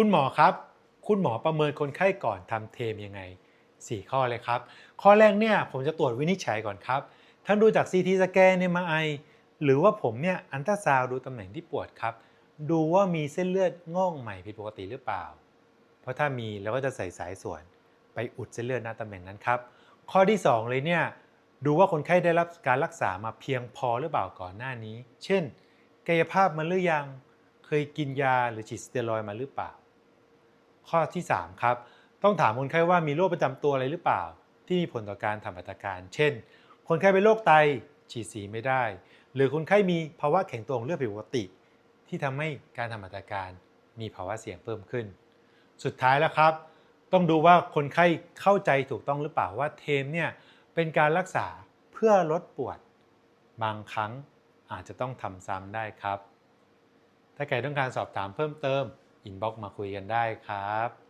คุณหมอครับ คุณหมอประเมินคนไข้ก่อนทำเทมยังไง 4 ข้อเลยครับ ข้อแรกเนี่ยผมจะตรวจวินิจฉัยก่อนครับ ทั้งดูจาก CT สแกนเอ็มไอหรือว่าผมเนี่ยอันตราซาวดูตำแหน่งที่ปวดครับ ดูว่ามีเส้นเลือดงอกใหม่ผิดปกติหรือเปล่า เพราะถ้ามีเราก็จะใส่สายส่วน ไปอุดเส้นเลือดณตำแหน่งนั้นครับ ข้อที่ 2 เลยเนี่ยดูว่าคนไข้ได้รับการรักษามาเพียงพอหรือเปล่าก่อนหน้านี้ เช่น กายภาพมาหรือยัง เคยกินยาหรือฉีดสเตียรอยมาหรือเปล่า ข้อที่ 3 ครับ ต้องถามคนไข้ว่ามีโรคประจำตัวอะไรหรือเปล่า ที่มีผลต่อการทำหัตการ เช่น คนไข้เป็นโรคไตฉีดสีไม่ได้ หรือคนไข้มีภาวะแข็งตัวของเลือดผิดปกติ ที่ทำให้การทำหัตการมีภาวะเสี่ยงเพิ่มขึ้น สุดท้ายแล้วครับ ต้องดูว่าคนไข้เข้าใจถูกต้องหรือเปล่าว่าเทมเนี่ยเป็นการรักษาเพื่อลดปวด บางครั้งอาจจะต้องทำซ้ำได้ครับ ถ้าใครต้องการสอบถามเพิ่มเติม อินบ็อกมาคุยกันได้ครับ